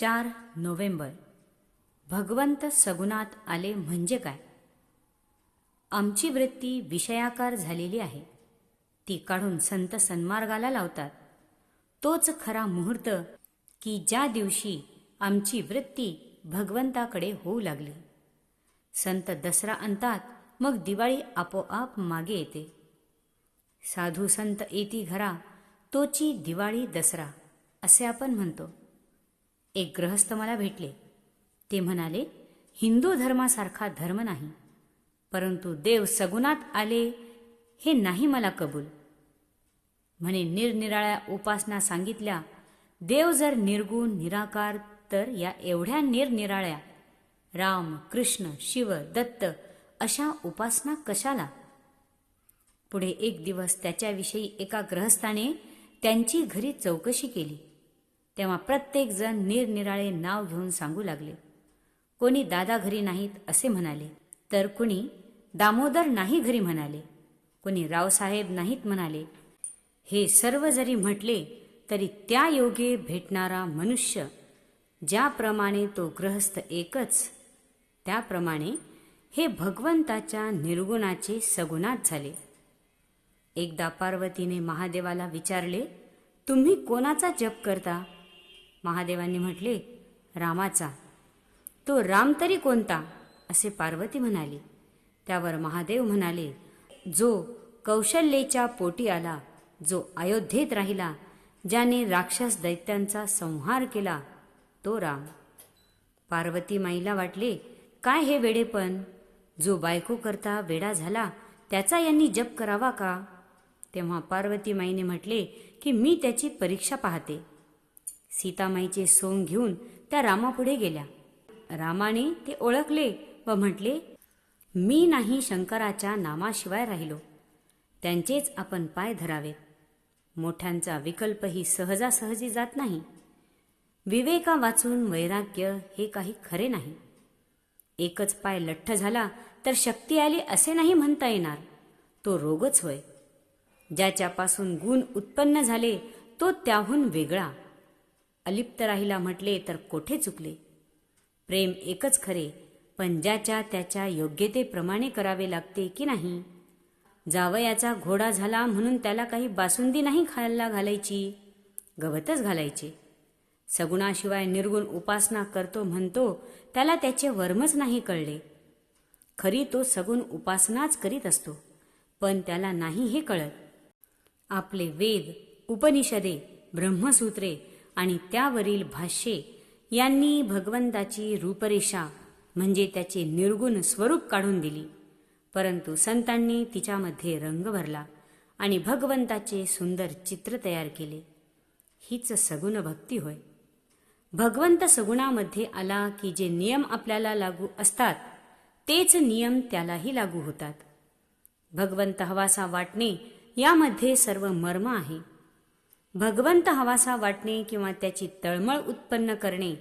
चार नोव्हेंबर. भगवंत सगुणात आले म्हणजे काय? आमची वृत्ती विषयाकार झालेली आहे. ती काढून संत सन्मार्गाला लावतात. तोच खरा मुहूर्त की ज्या दिवशी आमची वृत्ती भगवंताकडे होऊ लागली. संत दसरा अंतात मग दिवाळी आपोआप मागे येते. साधू संत येती घरा तोची दिवाळी दसरा असे आपण म्हणतो. एक ग्रहस्थ मला भेटले. ते म्हणाले हिंदू धर्मासारखा धर्म नाही. परंतु देव सगुणात आले हे नाही मला कबूल. म्हणे निरनिराळ्या उपासना सांगितल्या देव जर निर्गुण निराकार तर या एवढ्या निरनिराळ्या राम कृष्ण शिव दत्त अशा उपासना कशाला? पुढे एक दिवस त्याच्याविषयी एका ग्रहस्थाने त्यांची घरी चौकशी केली. तेव्हा प्रत्येक जण निरनिराळे नाव घेऊन सांगू लागले. कोणी दादा घरी नाहीत असे म्हणाले तर कुणी दामोदर नाही घरी म्हणाले. कोणी रावसाहेब नाहीत म्हणाले. हे सर्व जरी म्हटले तरी त्या योगे भेटणारा मनुष्य ज्याप्रमाणे तो ग्रहस्थ एकच त्याप्रमाणे हे भगवंताच्या निर्गुणाचे सगुणात झाले. एकदा पार्वतीने महादेवाला विचारले तुम्ही कोणाचा जप करता? महादेवांनी म्हटले रामाचा. तो राम तरी कोणता? असे पार्वती म्हणाली. त्यावर महादेव म्हणाले जो कौशल्येच्या पोटी आला जो अयोध्येत राहिला ज्याने राक्षस दैत्यांचा संहार केला तो राम. पार्वती माईला वाटले काय हे वेडेपण जो बायको करता वेडा झाला त्याचा यांनी जप करावा का? तेव्हा पार्वती माईने म्हटले की मी त्याची परीक्षा पाहते. सीतामाईचे सोंग घेऊन त्या रामापुढे गेल्या. रामाने ते ओळखले व म्हटले मी नाही शंकराच्या नामाशिवाय राहिलो. त्यांचेच आपण पाय धरावेत. मोठ्यांचा विकल्पही सहजासहजी जात नाही. विवेका वाचून वैराग्य हे काही खरे नाही. एकच पाय लठ्ठ झाला तर शक्ती आली असे नाही म्हणता येणार. तो रोगच होय. ज्याच्यापासून गुण उत्पन्न झाले तो त्याहून वेगळा. अलिप्त राहिला म्हटले तर कोठे चुकले? प्रेम एकच खरे पण ज्याच्या त्याच्या योग्यतेप्रमाणे करावे लागते की नाही? जावयाचा घोडा झाला म्हणून त्याला काही बासुंदी नाही खायला घालायची? गवतच घालायचे. सगुणाशिवाय निर्गुण उपासना करतो म्हणतो त्याला त्याचे वर्मच नाही कळले. खरी तो सगुण उपासनाच करीत असतो पण त्याला नाही हे कळत. आपले वेद उपनिषदे ब्रह्मसूत्रे आणि त्यावरील भाष्ये यांनी भगवंताची रूपरेषा म्हणजे त्याचे निर्गुण स्वरूप काढून दिली. परंतु संतांनी तिच्यामध्ये रंग भरला आणि भगवंताचे सुंदर चित्र तयार केले. हीच सगुण भक्ती होय. भगवंत सगुणामध्ये आला की जे नियम आपल्याला लागू असतात तेच नियम त्यालाही लागू होतात. भगवंत हवासा वाटणे यामध्ये सर्व मर्म आहे. भगवंत हवासा वाटणे किंवा त्याची तळमळ उत्पन्न करणे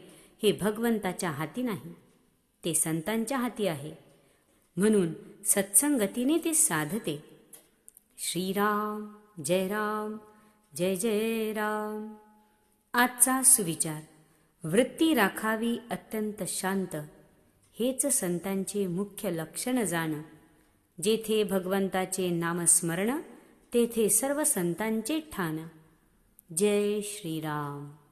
हे भगवंताच्या हाती नाही. ते संतांच्या हाती आहे. म्हणून सत्संगतीने ते साधते. श्रीराम जय राम जय जय राम आजचा सुविचार. वृत्ती राखावी अत्यंत शांत. हेच संतांचे मुख्य लक्षण जाण. जेथे भगवंताचे नामस्मरण तेथे सर्व संतांचे ठाण. जय श्रीराम।